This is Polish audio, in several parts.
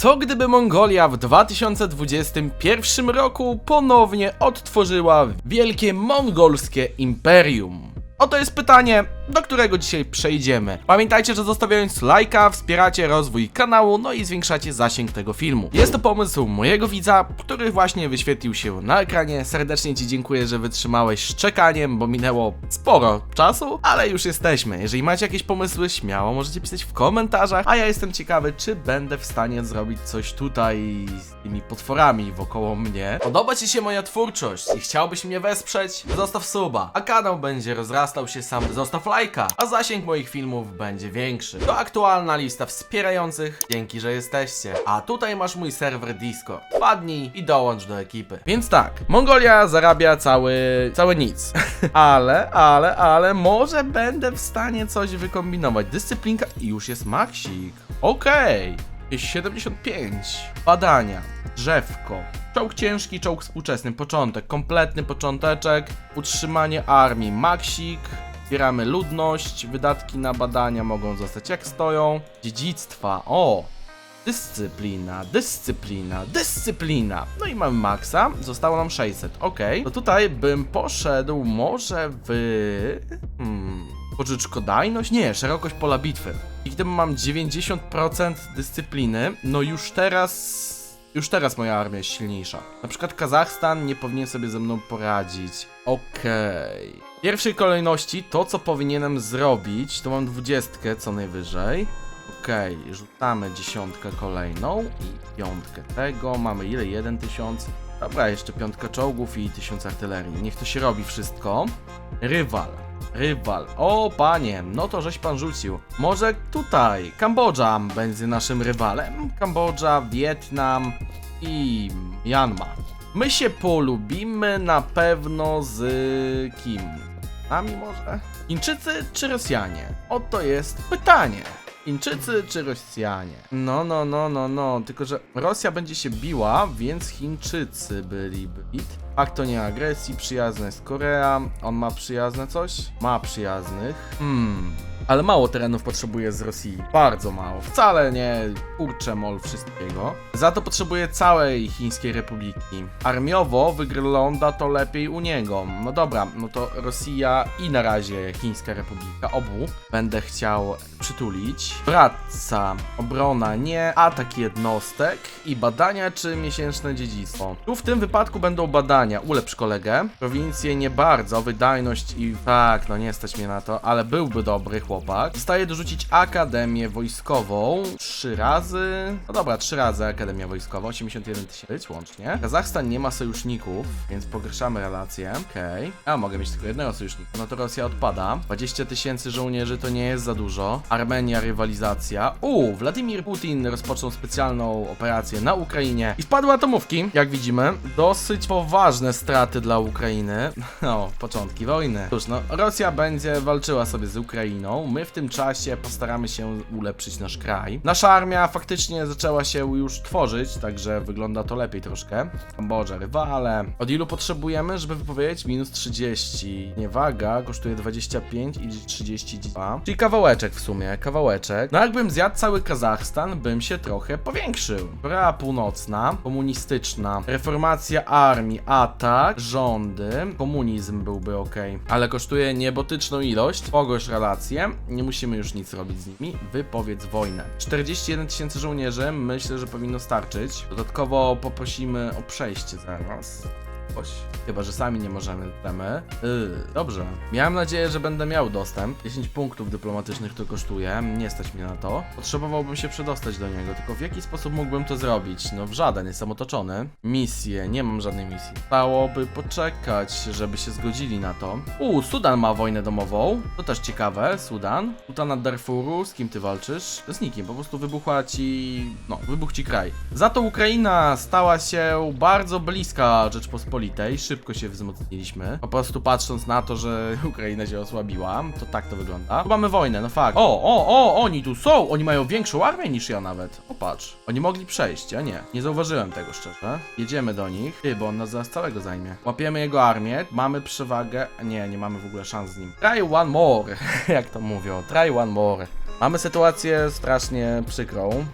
Co gdyby Mongolia w 2021 roku ponownie odtworzyła wielkie mongolskie imperium? Oto jest pytanie, do którego dzisiaj przejdziemy. Pamiętajcie, że zostawiając lajka wspieracie rozwój kanału, no i zwiększacie zasięg tego filmu. Jest to pomysł mojego widza, który właśnie wyświetlił się na ekranie. Serdecznie Ci dziękuję, że wytrzymałeś z czekaniem, bo minęło sporo czasu, ale już jesteśmy. Jeżeli macie jakieś pomysły, śmiało możecie pisać w komentarzach, a ja jestem ciekawy, czy będę w stanie zrobić coś tutaj z tymi potworami wokoło mnie. Podoba Ci się moja twórczość i chciałbyś mnie wesprzeć? Zostaw suba, a kanał będzie rozrastał się sam. Zostaw lajka, a zasięg moich filmów będzie większy. To aktualna lista wspierających, dzięki, że jesteście. A tutaj masz mój serwer Discord. Wpadnij i dołącz do ekipy. Więc tak, Mongolia zarabia cały, całe nic. ale, ale, ale może będę w stanie coś wykombinować. Dyscyplinka i już jest maksik. Okej. Jest 75. Badania. Drzewko. Czołg ciężki, czołg współczesny. Początek. Kompletny począteczek. Utrzymanie armii. Maksik. Zbieramy ludność. Wydatki na badania mogą zostać jak stoją. Dziedzictwa. O! Dyscyplina, dyscyplina, dyscyplina. No i mamy maksa. Zostało nam 600. Ok. To tutaj bym poszedł może w... Hmm... Pożyczkodajność? Nie, szerokość pola bitwy. I gdybym mam 90% dyscypliny, no już teraz... Już teraz moja armia jest silniejsza. Na przykład Kazachstan nie powinien sobie ze mną poradzić. Okej. W pierwszej kolejności to, co powinienem zrobić, to mam dwudziestkę co najwyżej. Okej, rzucamy dziesiątkę kolejną i piątkę tego. Mamy ile? Jeden tysiąc. Dobra, jeszcze piątka czołgów i tysiąc artylerii. Niech to się robi wszystko. Rywal. Rywal. O, panie, no to żeś pan rzucił. Może tutaj Kambodża będzie naszym rywalem. Kambodża, Wietnam i Myanmar. My się polubimy na pewno z kim? Nami może? Chińczycy czy Rosjanie? Oto jest pytanie. Chińczycy czy Rosjanie? No, no, no, no, no. Tylko, że Rosja będzie się biła, więc Chińczycy byliby. Akt to nie agresji, przyjazna jest Korea. On ma przyjazne coś? Ma przyjaznych. Hmm. Ale mało terenów potrzebuje z Rosji. Bardzo mało. Wcale nie kurczę mol wszystkiego. Za to potrzebuje całej Chińskiej Republiki. Armiowo wygląda to lepiej u niego. No dobra, no to Rosja i na razie Chińska Republika. Obu będę chciał przytulić. Wradca, obrona nie, atak jednostek i badania czy miesięczne dziedzictwo. Tu w tym wypadku będą badania. Ulepsz kolegę. Prowincje nie bardzo, wydajność i tak, no nie stać mnie na to, ale byłby dobry chłopak. Zostaje dorzucić Akademię Wojskową. Trzy razy. No dobra, trzy razy Akademia Wojskowa. 81 tysięcy łącznie. Kazachstan nie ma sojuszników, więc pogorszamy relacje. Okej. A mogę mieć tylko jednego sojusznika. No to Rosja odpada. 20 tysięcy żołnierzy to nie jest za dużo. Armenia rywalizacja. U, Władimir Putin rozpoczął specjalną operację na Ukrainie i wpadły atomówki, jak widzimy. Dosyć poważne straty dla Ukrainy. No, początki wojny. Cóż, no, Rosja będzie walczyła sobie z Ukrainą. My w tym czasie postaramy się ulepszyć nasz kraj. Nasza armia faktycznie zaczęła się już tworzyć, także wygląda to lepiej troszkę. Kambodża, rywale. Od ilu potrzebujemy, żeby wypowiedzieć? Minus 30. Niewaga kosztuje 25 i 32. Czyli kawałeczek w sumie, kawałeczek. No jakbym zjadł cały Kazachstan, bym się trochę powiększył. Korea Północna, komunistyczna, reformacja armii, atak, rządy, komunizm byłby ok. Ale kosztuje niebotyczną ilość. Pogorsz relacje, nie musimy już nic robić z nimi. Wypowiedz wojnę. 41 tysięcy żołnierzy, myślę, że powinno starczyć. Dodatkowo poprosimy o przejście zaraz. Oś. Chyba, że sami nie możemy temy. Yy, dobrze. Miałem nadzieję, że będę miał dostęp. 10 punktów dyplomatycznych to kosztuje. Nie stać mnie na to. Potrzebowałbym się przedostać do niego, tylko w jaki sposób mógłbym to zrobić? No w żaden, jestem otoczony. Misje, nie mam żadnej misji. Stałoby poczekać, żeby się zgodzili na to. U, Sudan ma wojnę domową. To też ciekawe, Sudan. Sultana Darfuru, z kim ty walczysz? Z nikim, po prostu wybuchła ci... no, wybuchł ci kraj. Za to Ukraina stała się bardzo bliska Rzeczpospolitej. Szybko się wzmocniliśmy. Po prostu patrząc na to, że Ukraina się osłabiła, to tak to wygląda. Tu mamy wojnę, no fakt. O, o, o, oni tu są! Oni mają większą armię niż ja nawet. Popatrz. Oni mogli przejść, ja nie. Nie zauważyłem tego szczerze. Jedziemy do nich. Ty, bo on nas zaraz całego zajmie. Łapiemy jego armię, mamy przewagę. Nie, nie mamy w ogóle szans z nim. Try one more, jak to mówią. Try one more. Mamy sytuację strasznie przykrą.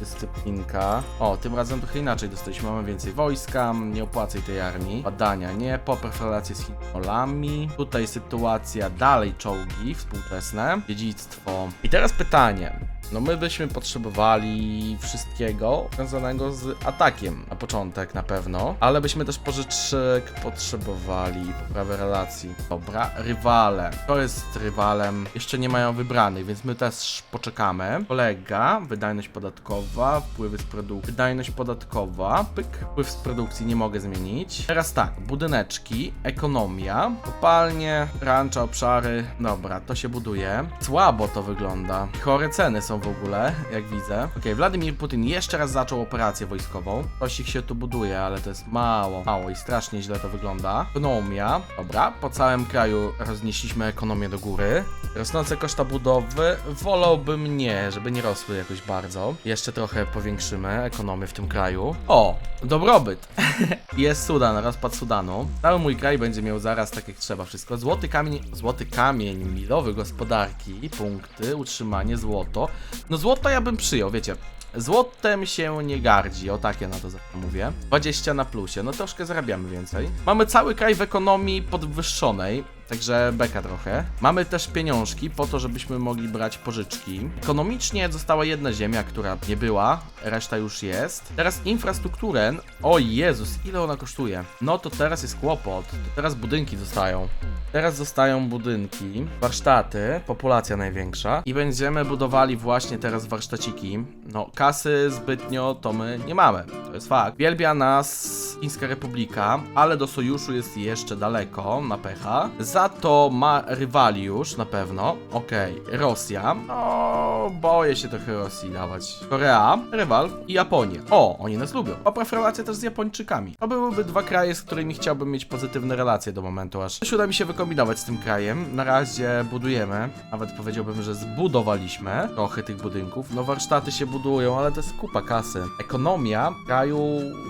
Dyscyplinka. O, tym razem trochę inaczej dostaliśmy. Mamy więcej wojska, nie opłacaj tej armii. Badania, nie. Popraw relacje z Chinolami. Tutaj sytuacja, dalej czołgi współczesne. Dziedzictwo. I teraz pytanie. No my byśmy potrzebowali wszystkiego związanego z atakiem na początek na pewno, ale byśmy też pożyczek potrzebowali, poprawę relacji. Dobra, rywale. To jest rywalem, jeszcze nie mają wybranych, więc my też poczekamy. Kolega, wydajność podatkowa, wpływy z produkcji, wydajność podatkowa, pyk, wpływ z produkcji nie mogę zmienić. Teraz tak, budyneczki, ekonomia, kopalnie, rancza, obszary, dobra, to się buduje. Słabo to wygląda. Chore ceny są w ogóle, jak widzę. Okej, Władimir Putin jeszcze raz zaczął operację wojskową. Coś się tu buduje, ale to jest mało, mało i strasznie źle to wygląda. Ekonomia, dobra, po całym kraju roznieśliśmy ekonomię do góry. Rosnące koszta budowy, wolałbym nie, żeby nie rosły jakoś bardzo. Jeszcze trochę powiększymy ekonomię w tym kraju. O, dobrobyt. jest Sudan, rozpad Sudanu. Cały mój kraj będzie miał zaraz tak jak trzeba wszystko. Złoty kamień, złoty kamień milowy gospodarki, punkty, utrzymanie, złoto. No złoto ja bym przyjął, wiecie. Złotem się nie gardzi, o takie na to mówię. 20 na plusie, no troszkę zarabiamy więcej. Mamy cały kraj w ekonomii podwyższonej, także beka trochę. Mamy też pieniążki po to, żebyśmy mogli brać pożyczki. Ekonomicznie została jedna ziemia, która nie była, reszta już jest. Teraz infrastrukturę, o Jezus, ile ona kosztuje? No to teraz jest kłopot, to teraz budynki zostają. Teraz zostają budynki, warsztaty, populacja największa i będziemy budowali właśnie teraz warsztaciki. No, kasy zbytnio to my nie mamy, to jest fakt. Wielbia nas Chińska Republika, ale do sojuszu jest jeszcze daleko, na pecha. Za to ma rywali już, na pewno. Okej, Rosja. O, boję się trochę Rosji dawać. Korea, rywal i Japonia. O, oni nas lubią. Popraw relacje też z Japończykami. To byłyby dwa kraje, z którymi chciałbym mieć pozytywne relacje do momentu, aż coś uda mi się wykombinować z tym krajem. Na razie budujemy, nawet powiedziałbym, że zbudowaliśmy trochę tych budynków. No warsztaty się budują, ale to jest kupa kasy. Ekonomia kraju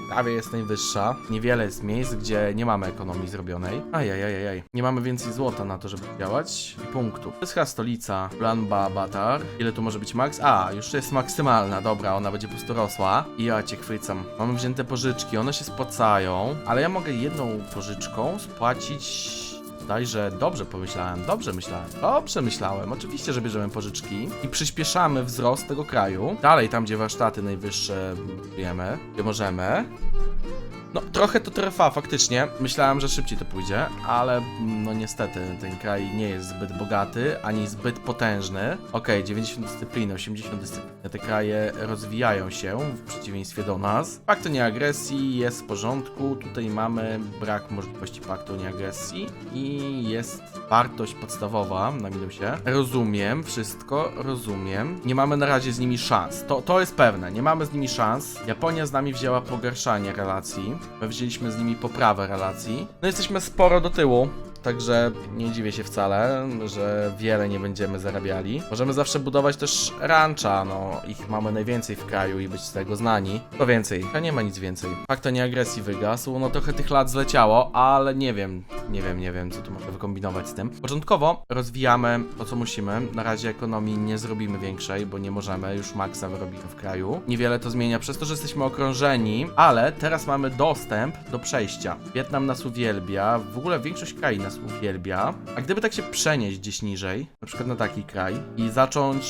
prawie jest najwyższa. Niewiele jest miejsc, gdzie nie mamy ekonomii zrobionej. Ajajajajaj. Nie mamy więcej złota na to, żeby działać. I punktów. Chyba stolica. Planba Batar. Ile tu może być maks? A, już jest maksymalna. Dobra, ona będzie po prostu rosła. I ja cię chwycam. Mamy wzięte pożyczki, one się spłacają. Ale ja mogę jedną pożyczką spłacić Dajże dobrze pomyślałem, dobrze myślałem, dobrze myślałem. Oczywiście, że bierzemy pożyczki i przyspieszamy wzrost tego kraju. Dalej, tam gdzie warsztaty najwyższe wiemy, gdzie możemy. No, trochę to trwa faktycznie. Myślałem, że szybciej to pójdzie, ale no niestety ten kraj nie jest zbyt bogaty, ani zbyt potężny. Okej, 90 dyscypliny, 80 dyscypliny. Te kraje rozwijają się w przeciwieństwie do nas. Pakt o nieagresji jest w porządku. Tutaj mamy brak możliwości paktu o nieagresji i jest wartość podstawowa na minusie. Rozumiem wszystko, rozumiem. Nie mamy na razie z nimi szans. To, to jest pewne, nie mamy z nimi szans. Japonia z nami wzięła pogarszanie relacji. My wzięliśmy z nimi poprawę relacji. No jesteśmy sporo do tyłu. Także nie dziwię się wcale, że wiele nie będziemy zarabiali. Możemy zawsze budować też rancha, no ich mamy najwięcej w kraju i być z tego znani. To więcej, to nie ma nic więcej. Fakt to nie agresji wygasł, no trochę tych lat zleciało, ale nie wiem, nie wiem, nie wiem co tu mogę wykombinować z tym. Początkowo rozwijamy to co musimy. Na razie ekonomii nie zrobimy większej, bo nie możemy, już maksa wyrobimy w kraju. Niewiele to zmienia przez to, że jesteśmy okrążeni, ale teraz mamy dostęp do przejścia. Wietnam nas uwielbia, w ogóle większość krain nas uwielbia. A gdyby tak się przenieść gdzieś niżej, na przykład na taki kraj i zacząć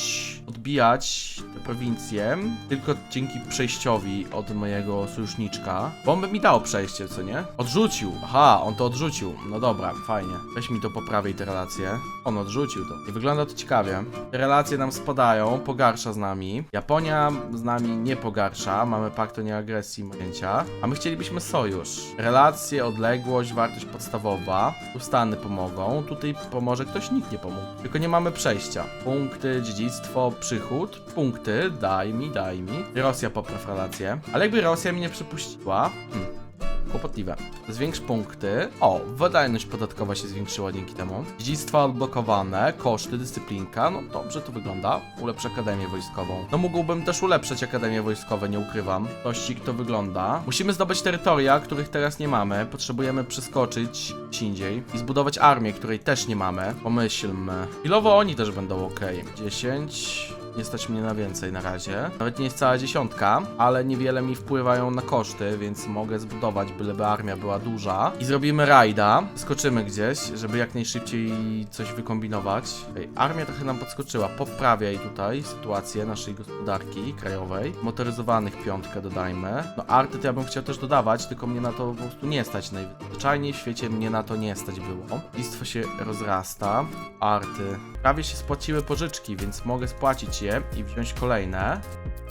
odbijać te prowincje tylko dzięki przejściowi od mojego sojuszniczka, bo on by mi dał przejście, co nie? Odrzucił. Aha, on to odrzucił. No dobra, fajnie. Weź mi to poprawiej te relacje. On odrzucił to. I wygląda to ciekawie. Te relacje nam spadają, pogarsza z nami. Japonia z nami nie pogarsza, mamy pakt o nieagresji mojęcia, a my chcielibyśmy sojusz. Relacje, odległość, wartość podstawowa. Tu Stany pomogą, tutaj pomoże ktoś, nikt nie pomógł. Tylko nie mamy przejścia. Punkty, dziedzictwo, przychód. Punkty, daj mi, daj mi. Rosja popraw relacje. Ale jakby Rosja mi nie przypuściła... Hmm. Kłopotliwe. Zwiększ punkty. O, wydajność podatkowa się zwiększyła dzięki temu. Dziedzictwa odblokowane, koszty, dyscyplinka. No dobrze to wygląda. Ulepsz akademię wojskową. No mógłbym też ulepszyć akademię wojskowe, nie ukrywam. Tościk to wygląda. Musimy zdobyć terytoria, których teraz nie mamy. Potrzebujemy przeskoczyć gdzieś indziej i zbudować armię, której też nie mamy. Pomyślmy. Chwilowo oni też będą ok. 10. Nie stać mnie na więcej na razie. Nawet nie jest cała dziesiątka, ale niewiele mi wpływają na koszty, więc mogę zbudować, byleby armia była duża. I zrobimy rajda. Skoczymy gdzieś, żeby jak najszybciej coś wykombinować. Ej, armia trochę nam podskoczyła. Poprawiaj tutaj sytuację naszej gospodarki krajowej. Motoryzowanych piątkę dodajmy. No arty to ja bym chciał też dodawać, tylko mnie na to po prostu nie stać najzwyczajniej w świecie mnie na to nie stać było. Listwo się rozrasta. Arty. Prawie się spłaciły pożyczki, więc mogę spłacić je i wziąć kolejne.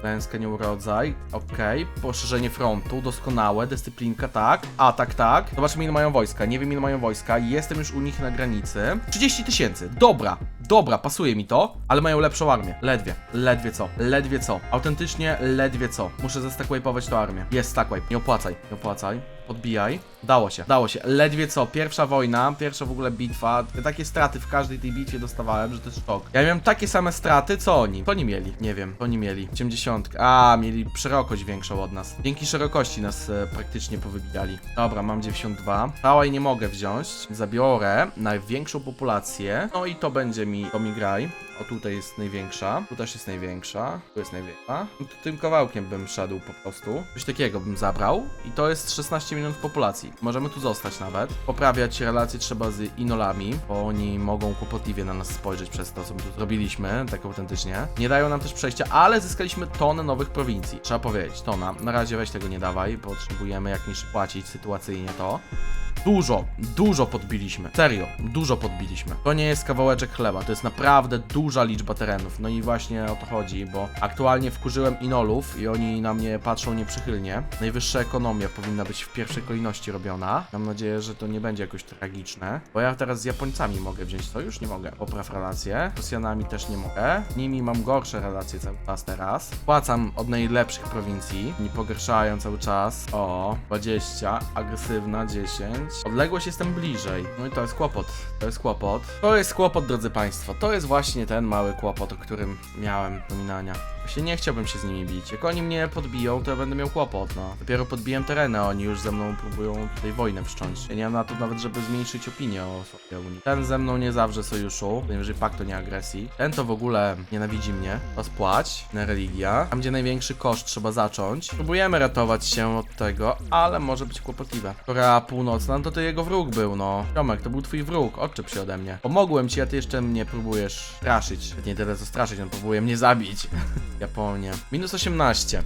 Klęska nieurodzaj, okej. Poszerzenie frontu, doskonałe. Dyscyplinka, tak. Atak, tak. Zobaczmy ile mają wojska. Nie wiem ile mają wojska. Jestem już u nich na granicy. 30 tysięcy. Dobra. Dobra, pasuje mi to, ale mają lepszą armię. Ledwie. Ledwie co. Ledwie co. Autentycznie ledwie co. Muszę zestackwipe'ować tą armię. Jest stackwipe. Nie opłacaj. Nie opłacaj. Podbijaj. Dało się, dało się. Ledwie co. Pierwsza wojna, pierwsza w ogóle bitwa. Takie straty w każdej tej bitwie dostawałem, że to jest szok. Ja miałem takie same straty, co oni. Co oni mieli? Nie wiem. Co oni mieli? 80. A, mieli szerokość większą od nas. Dzięki szerokości nas e, praktycznie powybijali. Dobra, mam 92. Całej nie mogę wziąć. Zabiorę największą populację. No i to będzie mi, to mi graj. O, tutaj jest największa. Tu też jest największa. Tu jest największa. No to tym kawałkiem bym szedł po prostu. Coś takiego bym zabrał. I to jest 16 milionów populacji. Możemy tu zostać nawet. Poprawiać relacje trzeba z Inolami, bo oni mogą kłopotliwie na nas spojrzeć przez to, co my tu zrobiliśmy, tak autentycznie. Nie dają nam też przejścia, ale zyskaliśmy tonę nowych prowincji. Trzeba powiedzieć, tona. Na razie weź tego nie dawaj, potrzebujemy jak niż płacić sytuacyjnie to. Dużo, dużo podbiliśmy. Serio, dużo podbiliśmy. To nie jest kawałeczek chleba, to jest naprawdę duża liczba terenów. No i właśnie o to chodzi, bo aktualnie wkurzyłem Inolów i oni na mnie patrzą nieprzychylnie. Najwyższa ekonomia powinna być w pierwszej kolejności robiona. Mam nadzieję, że to nie będzie jakoś tragiczne. Bo ja teraz z Japońcami mogę wziąć sojusz? Nie mogę. Popraw relacje. Z Rosjanami też nie mogę. Z nimi mam gorsze relacje cały czas teraz. Płacam od najlepszych prowincji. Nie pogarszają cały czas. O, 20. Agresywna, 10. Odległość jestem bliżej. No i to jest kłopot. To jest kłopot. To jest kłopot, drodzy Państwo. To jest właśnie ten mały kłopot, o którym miałem dominania. Właśnie nie chciałbym się z nimi bić. Jak oni mnie podbiją, to ja będę miał kłopot, no. Dopiero podbiłem tereny, oni już ze mną próbują tutaj wojnę wszcząć. Ja nie mam na to nawet, żeby zmniejszyć opinię o sobie Unii. Ten ze mną nie zawrze sojuszu, najwyżej paktu nie agresji. Ten to w ogóle nienawidzi mnie. Na religia. Tam, gdzie największy koszt trzeba zacząć. Próbujemy ratować się od tego, ale może być kłopotliwe. Korea Północna, no to to jego wróg był, no. Tomek, to był twój wróg, odczep się ode mnie. Pomogłem ci, a ty jeszcze mnie próbujesz straszyć. Nie tyle co straszyć, on próbuje mnie zabić. Japonię. Minus 18.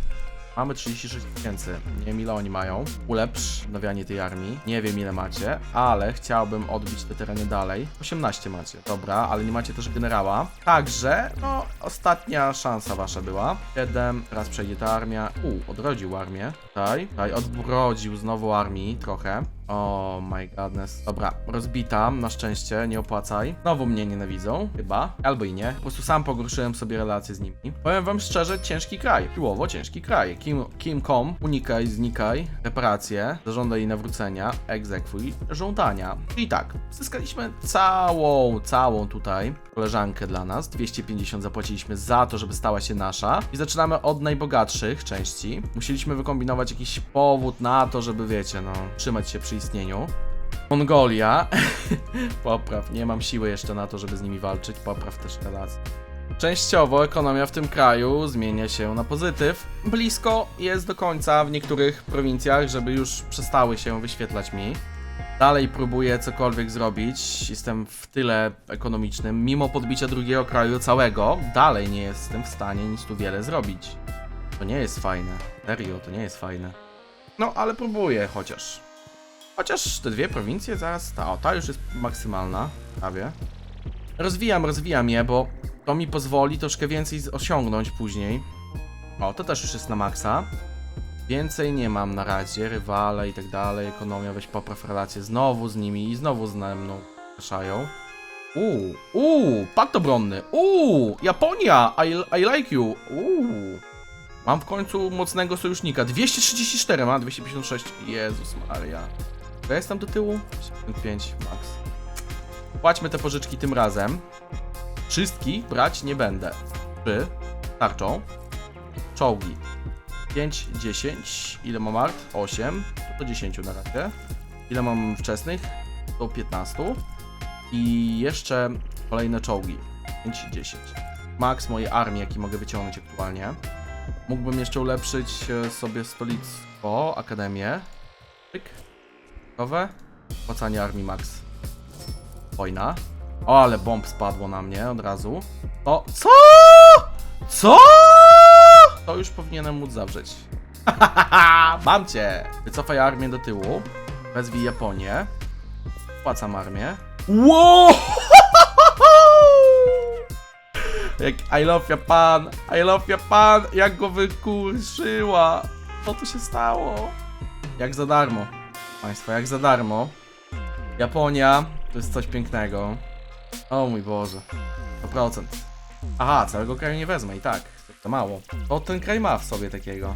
Mamy 36 tysięcy. Nie wiem ile oni mają. Ulepsz odnawianie tej armii. Nie wiem ile macie, ale chciałbym odbić te tereny dalej. 18 macie. Dobra, ale nie macie też generała. Także, no, ostatnia szansa wasza była. 7, raz przejdzie ta armia. U, odrodził armię. Tutaj, tutaj odrodził znowu armii trochę. O oh my godness. Dobra, rozbita, na szczęście, nie opłacaj. Znowu mnie nienawidzą, chyba. Albo i nie. Po prostu sam pogorszyłem sobie relacje z nimi. Powiem wam szczerze, ciężki kraj. Siłowo ciężki kraj. Kim, Kim.com, unikaj, znikaj, reparacje, zażądaj nawrócenia, egzekwuj, żądania. I tak, zyskaliśmy całą, całą tutaj koleżankę dla nas. 250 zapłaciliśmy za to, żeby stała się nasza. I zaczynamy od najbogatszych części. Musieliśmy wykombinować jakiś powód na to, żeby wiecie, no, trzymać się istnieniu. Mongolia. Popraw, nie mam siły jeszcze na to, żeby z nimi walczyć. Popraw też relacje. Częściowo ekonomia w tym kraju zmienia się na pozytyw. Blisko jest do końca w niektórych prowincjach, żeby już przestały się wyświetlać mi. Dalej próbuję cokolwiek zrobić. Jestem w tyle ekonomicznym. Mimo podbicia drugiego kraju całego, dalej nie jestem w stanie nic tu wiele zrobić. To nie jest fajne. Serio, to nie jest fajne. No, ale próbuję chociaż. Chociaż te dwie prowincje zaraz. Ta, o, ta już jest maksymalna. Prawie. Rozwijam, rozwijam je, bo to mi pozwoli troszkę więcej z- osiągnąć później. O, to też już jest na maksa. Więcej nie mam na razie, rywale i tak dalej, ekonomia, weź popraw relacje znowu z nimi i znowu ze mną praszają. Uuu, uuu, pakt obronny, uuu, Japonia, I, I like you, uuu. Mam w końcu mocnego sojusznika, 234 ma, 256, Jezus Maria. Ja jestem do tyłu? 55 max. Płaćmy te pożyczki tym razem. Wszystkich brać nie będę. Trzy tarczą. Czołgi. 5, 10. Ile mam art? 8. To 10 na razie. Ile mam wczesnych? Do 15. I jeszcze kolejne czołgi. 5, 10. maks mojej armii, jaki mogę wyciągnąć aktualnie. Mógłbym jeszcze ulepszyć e, sobie stolictwo, akademię. Pyk. Płacanie armii max. Wojna. O, ale bomb spadło na mnie od razu. O, co? Co? To już powinienem móc zawrzeć. Mam cię! Wycofaj armię do tyłu. Wezwij Japonię. Płacam armię. Wow! Jak I love Japan, I love Japan, jak go wykurzyła. Co tu się stało? Jak za darmo. Państwo, jak za darmo. Japonia to jest coś pięknego. O mój Boże. 100%. Aha, całego kraju nie wezmę i tak. To mało. To ten kraj ma w sobie takiego.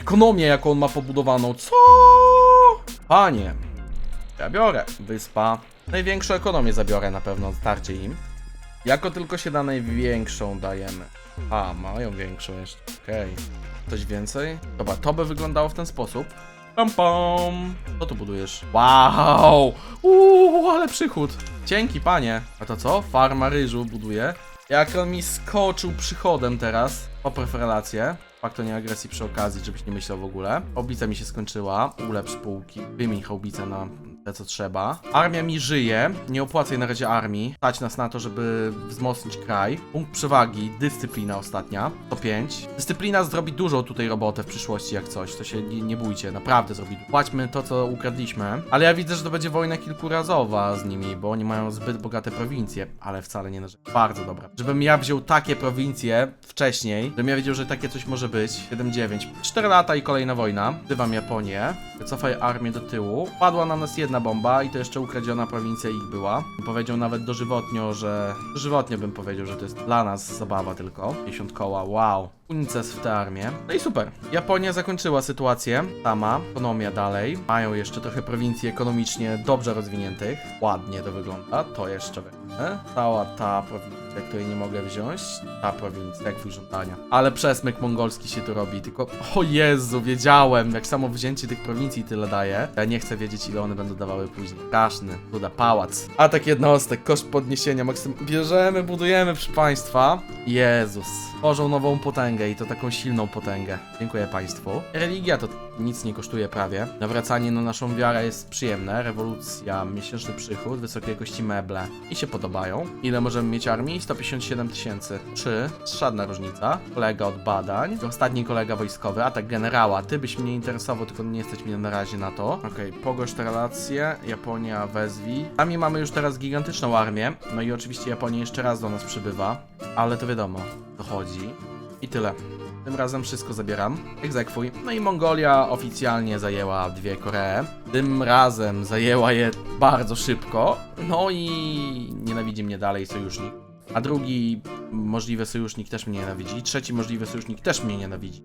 Ekonomię, jaką on ma pobudowaną. Co? Panie. Ja biorę. Wyspa. Największą ekonomię zabiorę na pewno, starcie im. Jako tylko się da największą dajemy. A, mają większą jeszcze. Okej. Coś więcej? Dobra, to by wyglądało w ten sposób. Pam pam. Co tu budujesz? Wow! Uuu, ale przychód. Dzięki, panie. A to co? Farma ryżu buduje. Jak on mi skoczył przychodem teraz. Popraw relacje. Fakt to nie agresji przy okazji, żebyś nie myślał w ogóle. Oblica mi się skończyła. Ulepsz półki. Wymień chałbicę na co trzeba. Armia mi żyje. Nie opłacaj na razie armii. Stać nas na to, żeby wzmocnić kraj. Punkt przewagi. Dyscyplina ostatnia. To 5. Dyscyplina zrobi dużą tutaj robotę w przyszłości, jak coś. To się nie, nie bójcie. Naprawdę zrobi. Płaćmy to, co ukradliśmy. Ale ja widzę, że to będzie wojna kilkurazowa z nimi, bo oni mają zbyt bogate prowincje. Ale wcale nie narzekam. Bardzo dobra. Żebym ja wziął takie prowincje wcześniej, żebym ja wiedział, że takie coś może być. 7-9. 4 lata i kolejna wojna. Wzywam Japonię. Wycofaj armię do tyłu. Padła na nas jedna bomba i to jeszcze ukradziona prowincja ich była. Powiedział nawet dożywotnio, że... Dożywotnio bym powiedział, że to jest dla nas zabawa tylko. 50 koła, wow. Unicef w tę armię. No i super. Japonia zakończyła sytuację. Sama. Ekonomia dalej. Mają jeszcze trochę prowincji ekonomicznie dobrze rozwiniętych. Ładnie to wygląda. To jeszcze wezmę. Cała ta prowincja, której nie mogę wziąć. Ta prowincja, jak twój żądania. Ale przesmyk mongolski się tu robi. Tylko, o Jezu, wiedziałem. Jak samo wzięcie tych prowincji tyle daje. Ja nie chcę wiedzieć, ile one będą dawały później. Straszny. Buda, pałac. Atak jednostek, koszt podniesienia maksym... Bierzemy, budujemy, proszę państwa. Jezus. Tworzą nową potęgę i to taką silną potęgę. Dziękuję Państwu. Religia to nic nie kosztuje prawie. Nawracanie na naszą wiarę jest przyjemne. Rewolucja, miesięczny przychód, wysokiej jakości meble. I się podobają. Ile możemy mieć armii? 157 tysięcy. Trzy. Żadna różnica. Kolega od badań. Ostatni kolega wojskowy, atak generała. Ty byś mnie interesował, tylko nie jesteś mnie na razie na to. Okej, pogorsz te relacje. Japonia wezwij. Sami mamy już teraz gigantyczną armię. No i oczywiście Japonia jeszcze raz do nas przybywa. Ale to wiadomo, dochodzi. I tyle. Tym razem wszystko zabieram. Egzekwuj. No i Mongolia oficjalnie zajęła dwie Koree. Tym razem zajęła je bardzo szybko. No i nienawidzi mnie dalej sojusznik. A drugi możliwy sojusznik też mnie nienawidzi. Trzeci możliwy sojusznik też mnie nienawidzi.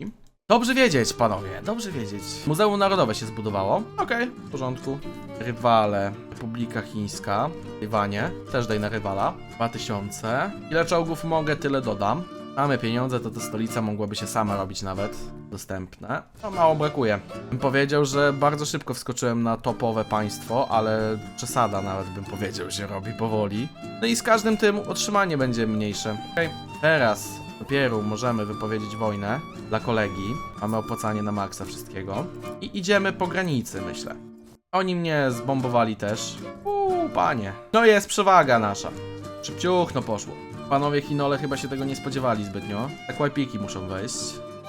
Dobrze wiedzieć, panowie, dobrze wiedzieć. Muzeum Narodowe się zbudowało. Okej, w porządku. Rywale. Republika Chińska. Tajwanie. Też daj na rywala. 2000. Ile czołgów mogę, tyle dodam. Mamy pieniądze, to ta stolica mogłaby się sama robić nawet. Dostępne. No mało brakuje. Bym powiedział, że bardzo szybko wskoczyłem na topowe państwo, ale przesada nawet bym powiedział, się robi powoli. No i z każdym tym utrzymanie będzie mniejsze. Okej, teraz dopiero możemy wypowiedzieć wojnę dla kolegi. Mamy opłacanie na maksa wszystkiego. I idziemy po granicy, myślę. Oni mnie zbombowali też. Uuu, panie. No jest przewaga nasza. Szybciuch, no poszło. Panowie Hinole chyba się tego nie spodziewali zbytnio. Tak łajpiki muszą wejść.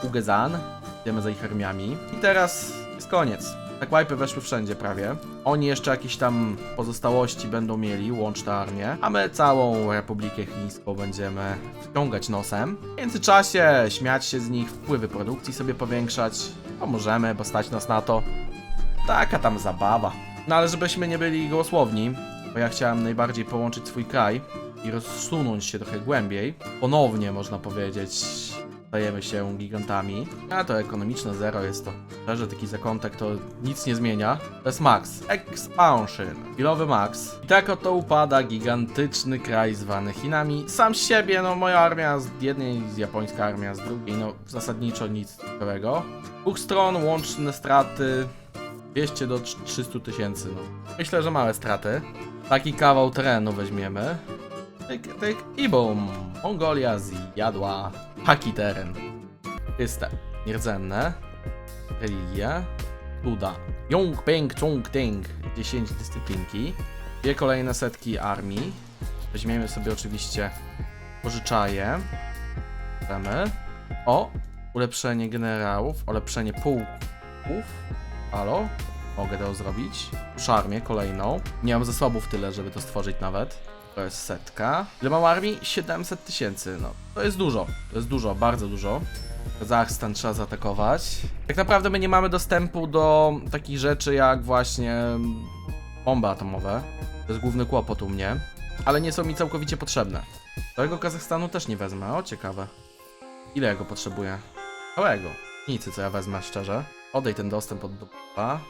Ugezan. Idziemy za ich armiami. I teraz jest koniec. Tak łajpy weszły wszędzie prawie. Oni jeszcze jakieś tam pozostałości będą mieli, łączne armię. A my całą Republikę Chińską będziemy wciągać nosem. W międzyczasie śmiać się z nich, wpływy produkcji sobie powiększać. Pomożemy, bo stać nas na to. Taka tam zabawa. No ale żebyśmy nie byli gołosłowni, bo ja chciałem najbardziej połączyć swój kraj i rozsunąć się trochę głębiej. Ponownie można powiedzieć, stajemy się gigantami. A to ekonomiczne zero jest to. Szczerze, taki zakątek to nic nie zmienia. To jest max. Expansion. Chwilowy max. I tak oto upada gigantyczny kraj zwany Chinami. Sam siebie, no moja armia z jednej, z japońska armia z drugiej, no zasadniczo nic ciekawego. Dwóch stron łączne straty 200 do 300 tysięcy, no. Myślę, że małe straty. Taki kawał terenu weźmiemy. Tyk, tyk i bum. Mongolia zjadła haki teren. Czyste, nierdzenne. Religia. Cuda. Jung, peng, chung, ting. 10 dyscyplinki. Dwie kolejne setki armii. Weźmiemy sobie oczywiście pożyczaje. Chcemy. O! Ulepszenie generałów, ulepszenie pułków. Halo? Mogę to zrobić. Już armię kolejną. Nie mam zasobów tyle, żeby to stworzyć nawet. To jest setka. Ile mam armii? 700 tysięcy. No, to jest dużo. To jest dużo, bardzo dużo. Kazachstan trzeba zaatakować. Tak naprawdę my nie mamy dostępu do takich rzeczy jak właśnie bomby atomowe. To jest główny kłopot u mnie. Ale nie są mi całkowicie potrzebne. Całego Kazachstanu też nie wezmę. O, ciekawe. Ile ja go potrzebuję? Całego. Nic, co ja wezmę, szczerze. Oddaj ten dostęp od doba.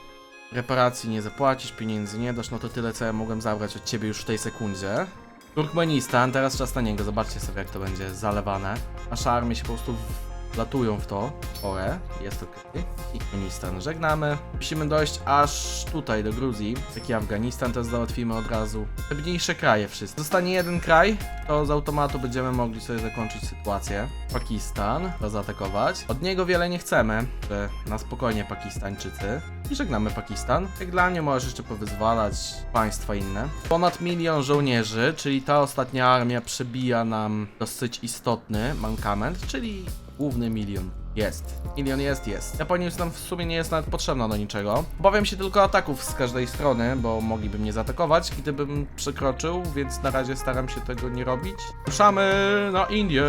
Reparacji nie zapłacisz, pieniędzy nie dasz, no to tyle, co ja mogłem zabrać od ciebie już w tej sekundzie. Turkmenistan, teraz czas na niego, zobaczcie sobie, jak to będzie zalewane. Nasze armie się po prostu wlatują w to. Ore, jest ok. Turkmenistan, żegnamy. Musimy dojść aż tutaj, do Gruzji. Taki Afganistan też załatwimy od razu. Te mniejsze kraje wszystkie. Zostanie jeden kraj, to z automatu będziemy mogli sobie zakończyć sytuację. Pakistan, to zaatakować. Od niego wiele nie chcemy, na spokojnie Pakistańczycy. I żegnamy Pakistan. Jak dla mnie możesz jeszcze powyzwalać państwa inne. Ponad milion żołnierzy, czyli ta ostatnia armia przebija nam dosyć istotny mankament, czyli główny milion. Jest. Milion jest, jest. Japonia już nam w sumie nie jest nawet potrzebna do niczego. Obawiam się tylko ataków z każdej strony, bo mogliby mnie zaatakować, gdybym przekroczył, więc na razie staram się tego nie robić. Ruszamy na Indię.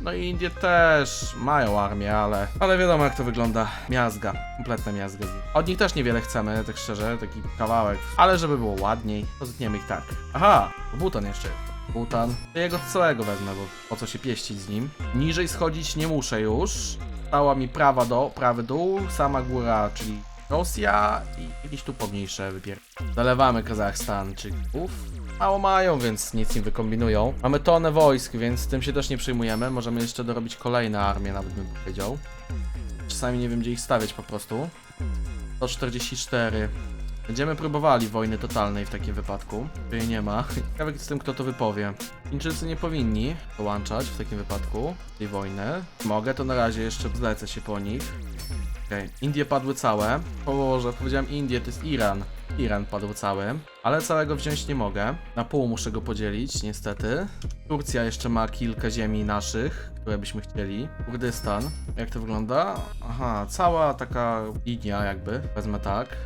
No i Indie też mają armię, ale... Ale wiadomo jak to wygląda. Miazga. Kompletna miazga. Od nich też niewiele chcemy, tak szczerze, taki kawałek. Ale żeby było ładniej, to zetniemy ich tak. Aha, Butan jeszcze jest. Butan. Jego całego wezmę, bo po co się pieścić z nim. Niżej schodzić nie muszę już. Stała mi prawa do, prawy dół, sama góra, czyli Rosja i jakieś tu pomniejsze wypier... Zalewamy Kazachstan, czyli uf. Mało mają, więc nic nie wykombinują. Mamy tonę wojsk, więc tym się też nie przejmujemy. Możemy jeszcze dorobić kolejne armie, nawet bym powiedział. Czasami nie wiem, gdzie ich stawiać po prostu. 144. Będziemy próbowali wojny totalnej w takim wypadku. Jej nie ma. Ciekawe z tym, kto to wypowie. Chińczycy nie powinni dołączać w takim wypadku tej wojny. Mogę, to na razie jeszcze zlecę się po nich. Okej, Indie padły całe. Położę, powiedziałem Indie, to jest Iran. Iran padł cały, ale całego wziąć nie mogę. Na pół muszę go podzielić, niestety. Turcja jeszcze ma kilka ziemi naszych, które byśmy chcieli. Kurdystan, jak to wygląda? Aha, cała taka linia jakby, wezmę tak.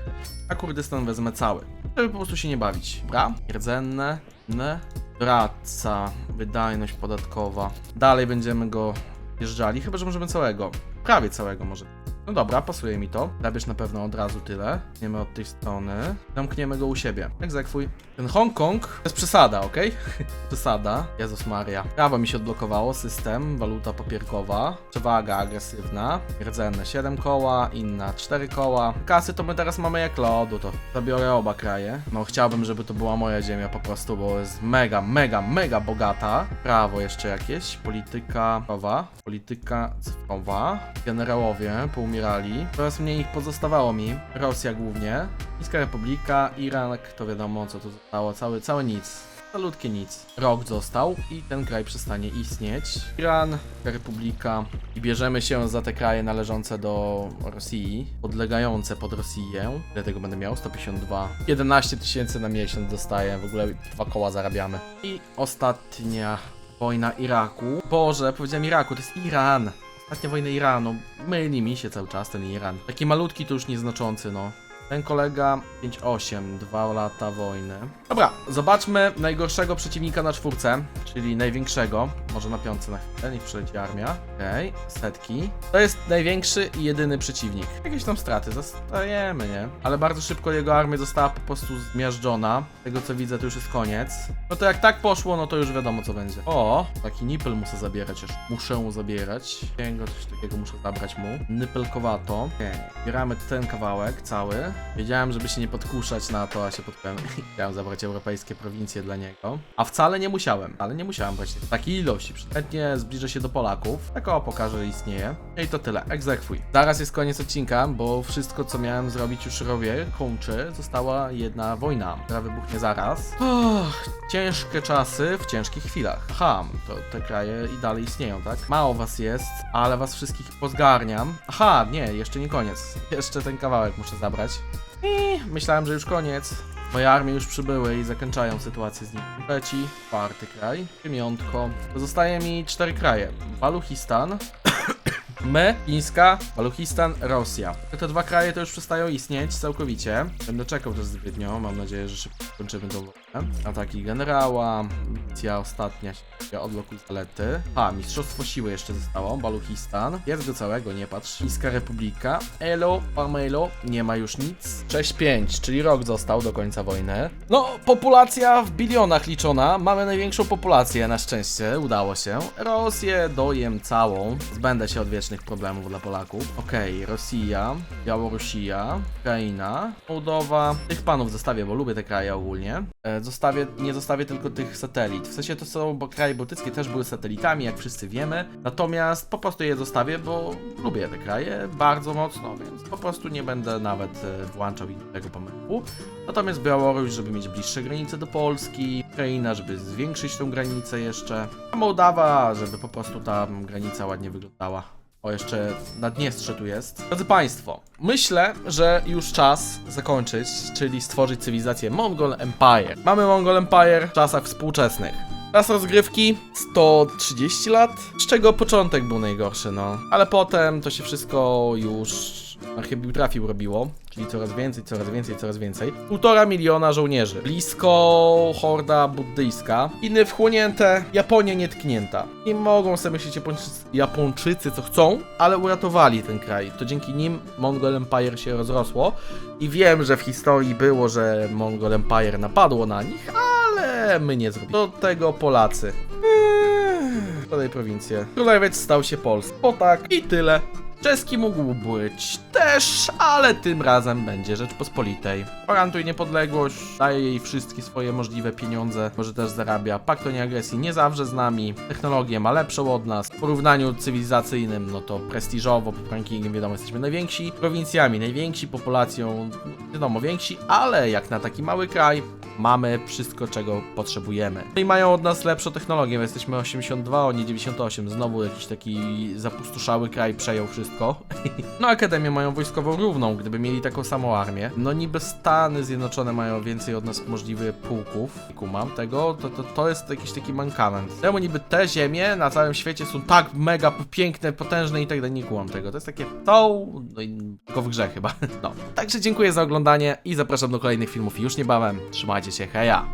A Kurdystan wezmę cały, żeby po prostu się nie bawić. Dobra, rdzenne, ne. Praca, wydajność podatkowa. Dalej będziemy go wjeżdżali, chyba że możemy całego. Prawie całego może. No dobra, pasuje mi to. Zabierz na pewno od razu tyle. Tniemy od tej strony. Zamkniemy go u siebie. Egzekwuj. Ten Hongkong to jest przesada, ok? przesada. Jezus Maria. Prawo mi się odblokowało. System. Waluta papierkowa. Przewaga agresywna. Rdzenne 7 koła. Inna 4 koła. Kasy to my teraz mamy jak lodu. To zabiorę oba kraje. No chciałbym, żeby to była moja ziemia po prostu, bo jest mega, mega, mega bogata. Prawo jeszcze jakieś. Polityka cyfrowa. Polityka cyfrowa. Generałowie poumierali. Coraz mniej ich pozostawało mi. Rosja głównie. Chińska Republika, Iran, to wiadomo co tu zostało. Cały, całe nic. Malutkie nic. Rok został i ten kraj przestanie istnieć. Iran, Republika i bierzemy się za te kraje należące do Rosji, podlegające pod Rosję. Ile tego będę miał? 152. 11 tysięcy na miesiąc dostaję, w ogóle dwa koła zarabiamy. I ostatnia wojna Iraku. Boże, powiedziałem Iraku, to jest Iran. Ostatnia wojna Iranu. Myli mi się cały czas ten Iran. Taki malutki to już nieznaczący, no. Ten kolega 5-8, 2 lata wojny. Dobra, zobaczmy najgorszego przeciwnika na czwórce, czyli największego. Może na piątce na chwilę, niech przyleci armia. Okej, setki. To jest największy i jedyny przeciwnik. Jakieś tam straty zostajemy, nie? Ale bardzo szybko jego armia została po prostu zmiażdżona. Z Tego co widzę, to już jest koniec. No to jak tak poszło, no to już wiadomo co będzie. O, taki nipel muszę zabierać, aż muszę mu zabierać. Jego coś takiego muszę zabrać mu. Nypelkowato. Okej, bieramy ten kawałek cały. Wiedziałem, żeby się nie podkuszać na to, a się podkułem. Chciałem zabrać europejskie prowincje dla niego. A wcale nie musiałem, ale nie musiałem w takiej ilości. Chętnie zbliżę się do Polaków. Tak o, pokażę, że istnieje. No I to tyle, egzekwuj. Zaraz jest koniec odcinka, bo wszystko, co miałem zrobić już robię, kończę. Została jedna wojna, która wybuchnie zaraz. Ciężkie czasy w ciężkich chwilach. Aha, to te kraje i dalej istnieją, tak? Mało was jest, ale was wszystkich pozgarniam. Aha, nie, jeszcze nie koniec. Jeszcze ten kawałek muszę zabrać. I myślałem, że już koniec. Moje armie już przybyły i zakończają sytuację z nimi. Trzeci, czwarty kraj, piemiątko. Pozostaje mi cztery kraje. Baluchistan, My, Chińska, Baluchistan, Rosja. Te dwa kraje to już przestają istnieć całkowicie. Będę czekał też zbytnio, mam nadzieję, że szybko kończymy wojnę. Ataki generała, misja ostatnia się odblokuj zalety. A, Mistrzostwo Siły jeszcze zostało, Baluchistan. Jest go całego, nie patrz. Chińska Republika, Elo, Pamelo, nie ma już nic. 6-5, czyli rok został do końca wojny. No, populacja w bilionach liczona. Mamy największą populację, na szczęście, udało się. Rosję dojem całą. Zbędę się od wiecznych problemów dla Polaków. Okej, Rosja, Białorusia, Ukraina, Mołdowa. Tych panów zostawię, bo lubię te kraje ogólnie. E, zostawię, nie zostawię tylko tych satelit. W sensie to są, bo kraje bałtyckie też były satelitami, jak wszyscy wiemy. Natomiast po prostu je zostawię, bo lubię te kraje bardzo mocno, więc po prostu nie będę nawet e, włączał tego pomysłu. Natomiast Białoruś, żeby mieć bliższe granice do Polski, Ukraina, żeby zwiększyć tą granicę jeszcze, a Mołdawa, żeby po prostu ta granica ładnie wyglądała. O, jeszcze Naddniestrze tu jest. Drodzy Państwo, myślę, że już czas zakończyć, czyli stworzyć cywilizację Mongol Empire. Mamy Mongol Empire w czasach współczesnych. Czas rozgrywki 130 lat, z czego początek był najgorszy, no. Ale potem to się wszystko już archibitrafił robiło, czyli coraz więcej, coraz więcej, coraz więcej. Półtora miliona żołnierzy. Blisko horda buddyjska. Chiny wchłonięte, Japonia nietknięta. I mogą sobie myśleć Japończycy, Japończycy co chcą, ale uratowali ten kraj. To dzięki nim Mongol Empire się rozrosło. I wiem, że w historii było, że Mongol Empire napadło na nich, ale my nie zrobiliśmy. Do tego Polacy. Eee, Podaj prowincję. Królewiec stał się Polską. O tak, i tyle. Czeski mógł być też, ale tym razem będzie Rzeczpospolitej. Gwarantuje niepodległość, daje jej wszystkie swoje możliwe pieniądze, może też zarabia. Pakt o nieagresji nie zawrze z nami, technologię ma lepszą od nas. W porównaniu cywilizacyjnym, no to prestiżowo, pod rankingiem wiadomo, jesteśmy najwięksi prowincjami, najwięksi populacją, wiadomo, więksi, ale jak na taki mały kraj, mamy wszystko, czego potrzebujemy. No i mają od nas lepszą technologię, my jesteśmy 82, oni 98, znowu jakiś taki zapustoszały kraj przejął wszystko. No Akademię mają wojskową równą, gdyby mieli taką samą armię. No niby Stany Zjednoczone mają więcej od nas możliwie pułków, kumam tego, to, to, to jest jakiś taki mankament. Temu niby te ziemie na całym świecie są tak mega piękne, potężne i tak dalej, nie kumam tego. To jest takie to, no i tylko w grze chyba. No, także dziękuję za oglądanie i zapraszam do kolejnych filmów już niebawem. Trzymajcie się, heja!